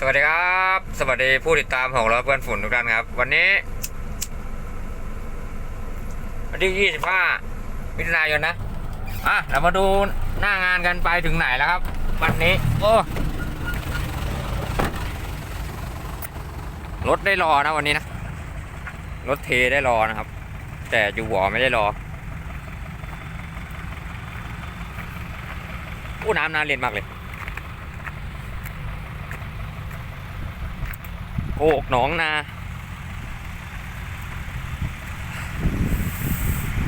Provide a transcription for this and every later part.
สวัสดีครับ สวัสดีผู้ติดตามของเราเพื่อนฝุ่นทุกท่านครับ วันนี้ วันที่ 25มิถุนายนนะอะเรามาดูหน้างานกันไปถึงไหนแล้วครับ วันนี้ โอ้รถได้รอนะวันนี้นะรถเทได้รอนะครับ แต่จูหัวไม่ได้รออู้น้ำน่าเล่นมากเลย โอ กหนองนา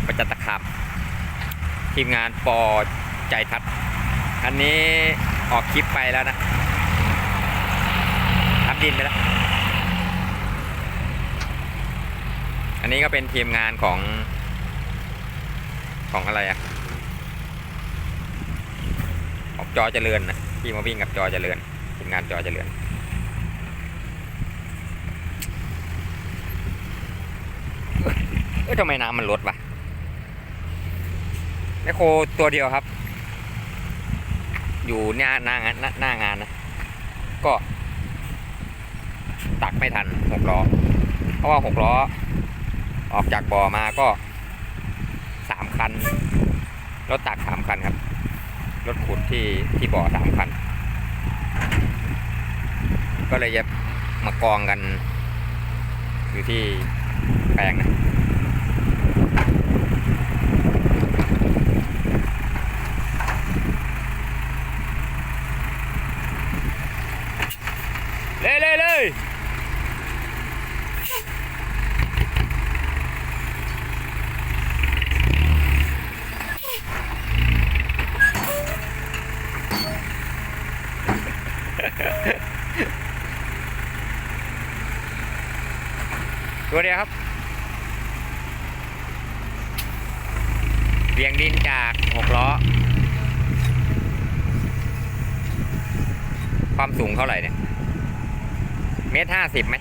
ประจันตคามทีมงานปอใจทัด อันนี้ออกคลิปไปแล้วนะทำดินไปแล้ว อันนี้ก็เป็นทีมงานของของอะไรอะของจอเจริญนะที่มาวิ่งกับจอเจริญทีมงานจอเจริญ เอ้ยทำไมน้ำมันลดวะแมคโครตัวเดียวครับ อยู่หน้าหน้างานหน้าหน้างานนะ ก็ ตักไม่ทันหกล้อ เพราะว่าหกล้อ ออกจากบ่อมาก็สามคันรถตักสามคันครับ รถขุดที่ที่บ่อสามคัน ก็เลยจะมากองกัน อยู่ที่แปลงนะ เลยเลยเลย ตัวเดียวครับเบี่ยงดินจากหกล้อ ความสูงเท่าไหร่เนี่ย เมตรห้าสิบไหม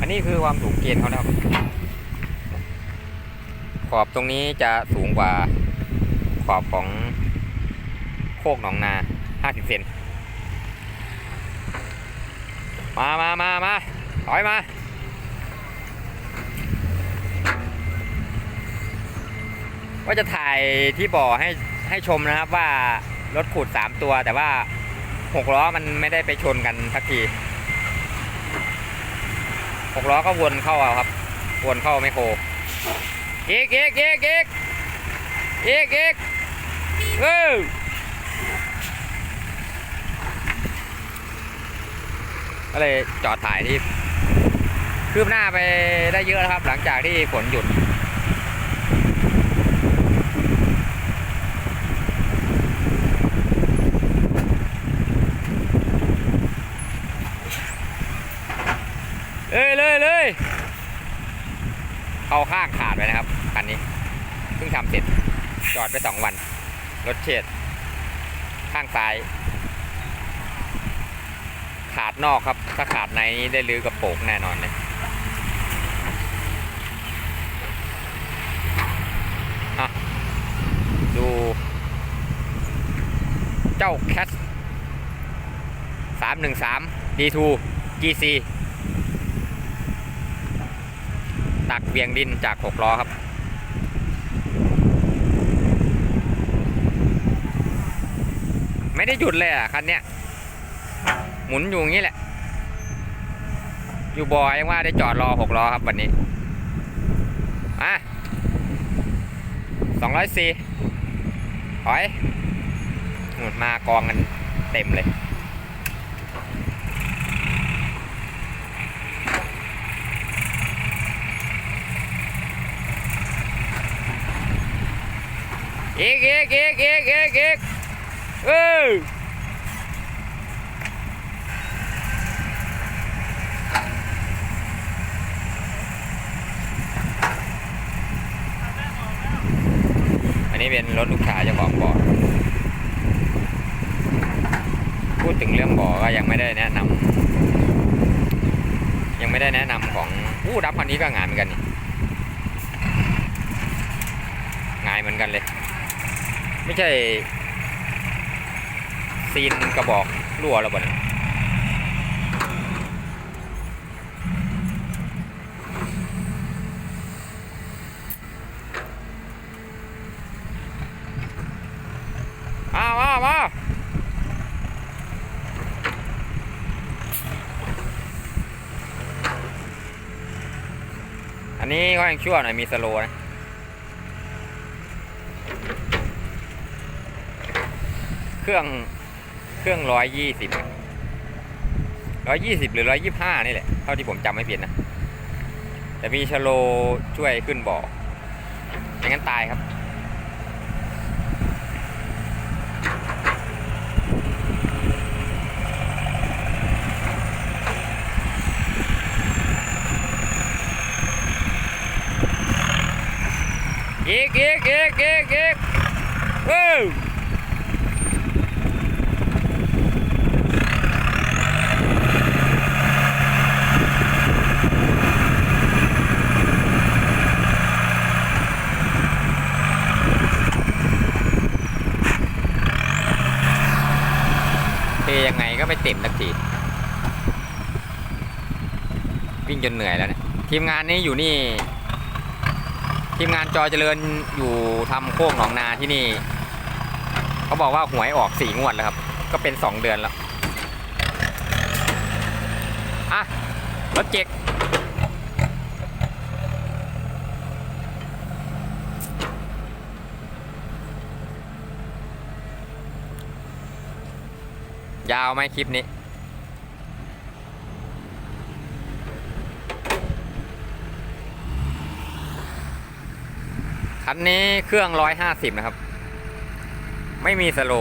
อันนี้คือความสูงเกณฑ์เขาแล้วครับ ขอบตรงนี้จะสูงกว่าขอบของโคกหนองนาห้าสิบเซน มามามามาถอยมาว่าจะถ่ายที่บ่อให้ให้ชมนะครับว่ารถขุดสามตัว แต่ว่าหกล้อมันไม่ได้ไปชนกันสักทีหกล้อก็วนเข้าเอาครับ วนเข้าไม่โครอีกเอีกเอีกเอีกอีกอีกเออ ก็เลยจอดถ่ายที่คืบหน้าไปได้เยอะแล้วครับ หลังจากที่ฝนหยุด เลยเลยเลยเข้าข้างขาดไปนะครับคันนี้เพิ่งทำเสร็จจอดไปสองวัน รถเช็ดข้างซ้าย ขาดนอกครับ ถ้าขาดในนี้ได้ลื้อกระโปรงแน่นอนเลยอะดู เจ้าแคสสามหนึ่งสาม D2 GC ตักเวียงดินจากหกล้อครับไม่ได้หยุดเลยอะคันเนี้ย มุนอยู่อย่างนี้แหละ อยู่บอยยังว่าได้จอดรอหกล้อครับวันนี้อะสองร้อยสี่ถอยหมุนมากองกันเต็มเลยอีกอีกอีกอีกอีกอีกเออ เป็นรถลูกชาเจ้าของบ่อพูดถึงเรื่องบ่อก็ยังไม่ได้แนะนำยังไม่ได้แนะนำของอู้ดับคันนี้ก็งานเหมือนกันนี่งานเหมือนกันเลย ไม่ใช่ซีนกระบอกรั่วแล้วบ่เนี่ยอ้าวอ้าวอ้าวอั นนี้ก็ยังชั่วหน่อยมีสโลนะเครื่องเครื่องร้อยยี่สิบร้อยยี่สิบหรือร้อยยี่ห้านี่แหละเท่าที่ผมจำไม่ผิดนะแต่มีชโลช่วยขึ้นบ่อไม่งั้นตายครับ อีกอีกอีกอีกอีกวู้เทยังไงก็ไม่เต็มสักทีวิ่งจนเหนื่อยแล้วเนี่ยทีมงานนี้อยู่นี่ ทีมงานจอเจริญอยู่ทำโค้งหนองนาที่นี่เขาบอกว่าหวยออกสี่งวดแล้วครับ ก็เป็นสองเดือนแล้วอะรถเจ็กยาวไหมคลิปนี้ คันนี้เครื่องร้อยห้าสิบนะครับ ไม่มีสโล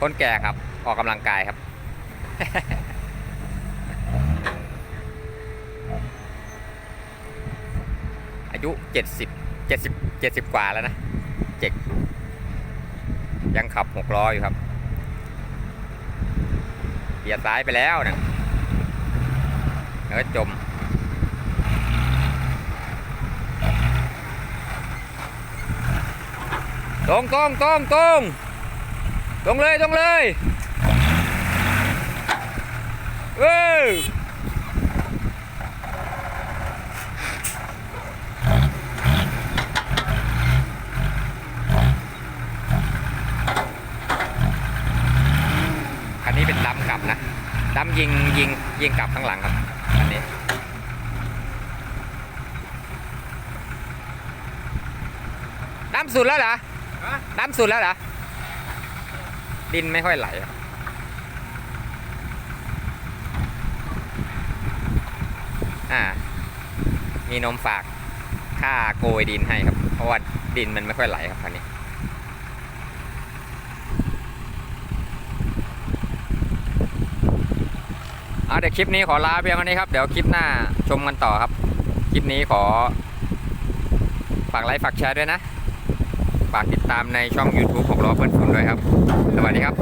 คนแก่ครับ ออกกำลังกายครับ อายุเจ็ดสิบเจ็ดสิบเจ็ดสิบกว่าแล้วนะเจ็กยังขับหกล้ออยู่ครับ เบียดซ้ายไปแล้วนะแล้วก็จม ตรงตรงตรงตรงตรงเลยตรงเลยเออคันนี้เป็นดำกลับนะ ดำยิงยิงยิงกลับข้างหลังครับคันนี้ดำสุดแล้วเหรอฮะดำสุดแล้วเหรอดินไม่ค่อยไหลอะอ่า มีนมฝากค่าโกยดินให้ครับ เพราะว่าดินมันไม่ค่อยไหลครับคันนี้ เอาเดี๋ยวคลิปนี้ขอลาเพียงเท่านี้ครับ เดี๋ยวคลิปหน้าชมกันต่อครับ คลิปนี้ขอ ฝากไลค์ฝากแชร์ด้วยนะ ฝากติดตามในช่อง YouTube ของล้อเพื่อนฝุ่นด้วยครับ สวัสดีครับ